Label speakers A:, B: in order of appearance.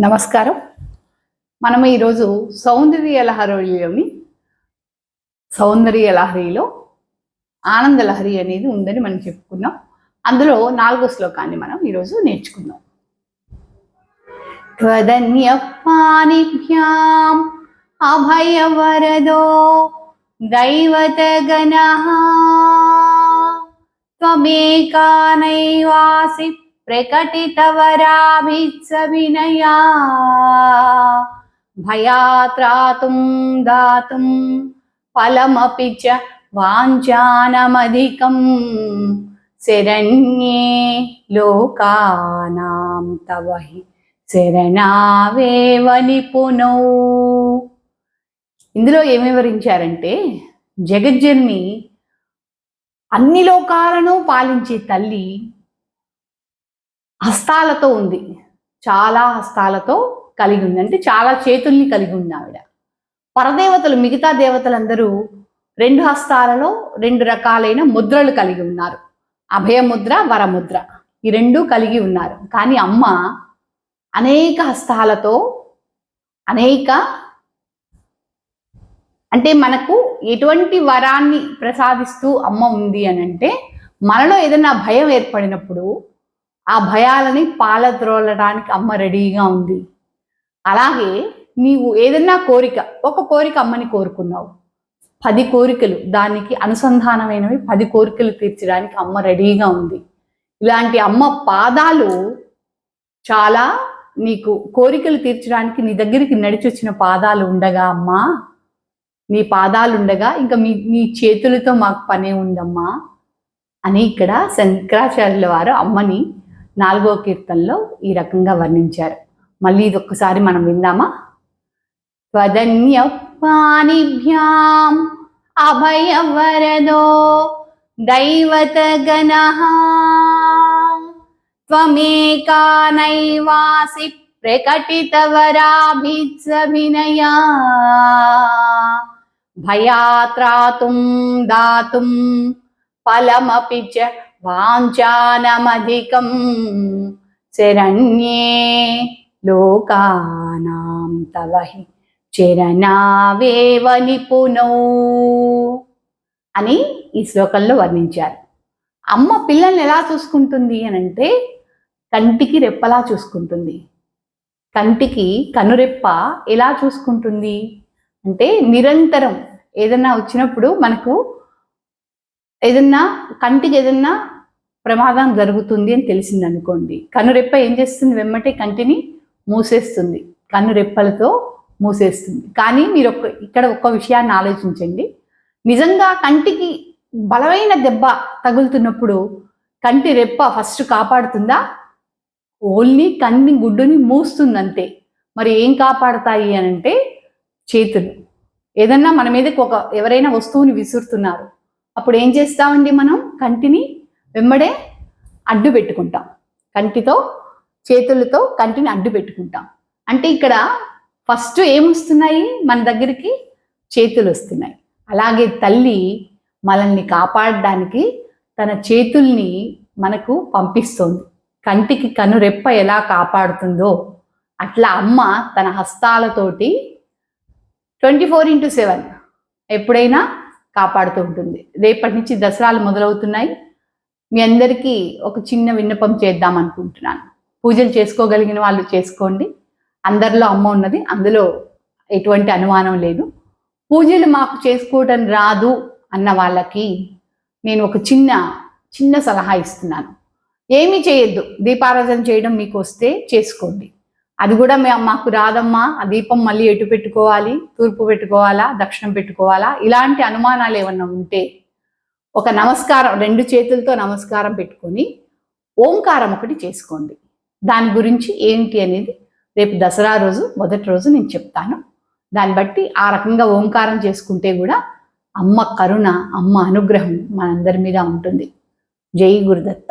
A: నమస్కారం. మనం ఈరోజు సౌందర్య లహరిలోని సౌందర్య లహరిలో ఆనంద లహరి అనేది ఉందని మనం చెప్పుకున్నాం. అందులో నాలుగో శ్లోకాన్ని మనం ఈరోజు నేర్చుకుందాం. త్వదన్యపానిభ్యాం అభయవరదో దైవతగణ త్వమేకానైవాసి నైవాసి ప్రకటితవరాభిత్సవినయా భయాత్రాతుం దాతుం ఫలమపి చ వాంఛానమధికం శరణ్యే లోకానాం తవ హి శరణావేవ నిపుణౌ ఇందులో ఏమి వివరించారంటే జగజ్జన్ని అన్ని లోకాలను పాలించే తల్లి హస్తాలతో ఉంది. చాలా హస్తాలతో కలిగి ఉంది. అంటే చాలా చేతుల్ని కలిగి ఉంది ఆవిడ. పరదేవతలు మిగతా దేవతలందరూ రెండు హస్తాలలో రెండు రకాలైన ముద్రలు కలిగి ఉన్నారు. అభయముద్ర వరముద్ర ఈ రెండు కలిగి ఉన్నారు. కానీ అమ్మ అనేక హస్తాలతో అనేక అంటే మనకు ఎటువంటి వరాన్ని ప్రసాదిస్తూ అమ్మ ఉంది అని అంటే మనలో ఏదైనా భయం ఏర్పడినప్పుడు ఆ భయాలని పాలద్రోలడానికి అమ్మ రెడీగా ఉంది. అలాగే నీవు ఏదన్నా కోరిక ఒక కోరిక అమ్మని కోరుకున్నావు. పది కోరికలు దానికి అనుసంధానమైనవి పది కోరికలు తీర్చడానికి అమ్మ రెడీగా ఉంది. ఇలాంటి అమ్మ పాదాలు చాలా నీకు కోరికలు తీర్చడానికి నీ దగ్గరికి నడిచొచ్చిన పాదాలు ఉండగా అమ్మా. నీ పాదాలు ఉండగా ఇంకా మీ నీ చేతులతో మాకు పనే ఉందమ్మా. అని ఇక్కడ శంకరాచార్యుల వారు అమ్మని నాలుగో కీర్తనలో ఈ రకంగా వర్ణించారు. మళ్ళీ ఇది ఒక్కసారి మనం విందామా? త్వదన్యపానిభ్యాం అభయవరదో దైవతగణ త్వమేకా నైవాసి ప్రకటితవరాభిత్సభినయా భయాత్రాతుం దాతుం ఫలమపి చ వాంఛానమధికం శరణ్యే లోకానాం తవహి చరణావేవ నిపుణౌ అని ఈ శ్లోకంలో వర్ణించారు. అమ్మ పిల్లల్ని ఎలా చూసుకుంటుంది అని అంటే కంటికి రెప్పలా చూసుకుంటుంది. కంటికి కనురెప్ప ఎలా చూసుకుంటుంది? అంటే నిరంతరం ఏదన్నా వచ్చినప్పుడు మనకు ఏదన్నా కంటికి ఏదన్నా ప్రమాదం జరుగుతుంది అని తెలిసింది అనుకోండి కనురెప్ప ఏం చేస్తుంది వెమ్మటే కంటిని మూసేస్తుంది. కన్నురెప్పలతో మూసేస్తుంది. కానీ మీరు ఒక్క ఇక్కడ ఒక్క విషయాన్ని ఆలోచించండి. నిజంగా కంటికి బలమైన దెబ్బ తగులుతున్నప్పుడు కంటి రెప్ప ఫస్ట్ కాపాడుతుందా? ఓన్లీ కన్ని గుడ్డుని మూస్తుంది అంతే మరి ఏం కాపాడతాయి అని అంటే చేతులు. ఏదన్నా మన మీదకి ఒక ఎవరైనా వస్తువుని విసురుతున్నారు. అప్పుడు ఏం చేస్తామండి మనం? కంటిని వెంబడే అడ్డు పెట్టుకుంటాం. కంటితో చేతులతో కంటిని అడ్డు పెట్టుకుంటాం. అంటే ఇక్కడ ఫస్ట్ ఏమొస్తున్నాయి? మన దగ్గరికి చేతులు వస్తున్నాయి. అలాగే తల్లి మనల్ని కాపాడడానికి తన చేతుల్ని మనకు పంపిస్తుంది. కంటికి కనురెప్ప ఎలా కాపాడుతుందో అట్లా అమ్మ తన హస్తాలతోటి ట్వంటీ ఫోర్ ఇంటూ సెవెన్ ఎప్పుడైనా కాపాడుతూ ఉంటుంది. రేపటి నుంచి దసరాలు మొదలవుతున్నాయి. మీ అందరికీ ఒక చిన్న విన్నపం చేద్దాం అనుకుంటున్నాను. పూజలు చేసుకోగలిగిన వాళ్ళు చేసుకోండి. అందరిలో అమ్మ ఉన్నది. అందులో ఎటువంటి అనుమానం లేదు. పూజలు మాకు చేసుకోవటం రాదు అన్న వాళ్ళకి నేను ఒక చిన్న చిన్న సలహా ఇస్తున్నాను. ఏమీ చేయొద్దు. దీపారాధన చేయడం మీకు వస్తే చేసుకోండి. అది కూడా మే మాకు రాదమ్మా ఆ దీపం మళ్ళీ ఎటు పెట్టుకోవాలి? తూర్పు పెట్టుకోవాలా? దక్షిణం పెట్టుకోవాలా? ఇలాంటి అనుమానాలు ఏమన్నా ఉంటే ఒక నమస్కారం రెండు చేతులతో నమస్కారం పెట్టుకొని ఓంకారం ఒకటి చేసుకోండి. దాని గురించి ఏంటి అనేది రేపు దసరా రోజు మొదటి రోజు నేను చెప్తాను. దాన్ని బట్టి ఆ రకంగా ఓంకారం చేసుకుంటే కూడా అమ్మ కరుణ అమ్మ అనుగ్రహం మనందరి మీద ఉంటుంది. జై గురుదత్త.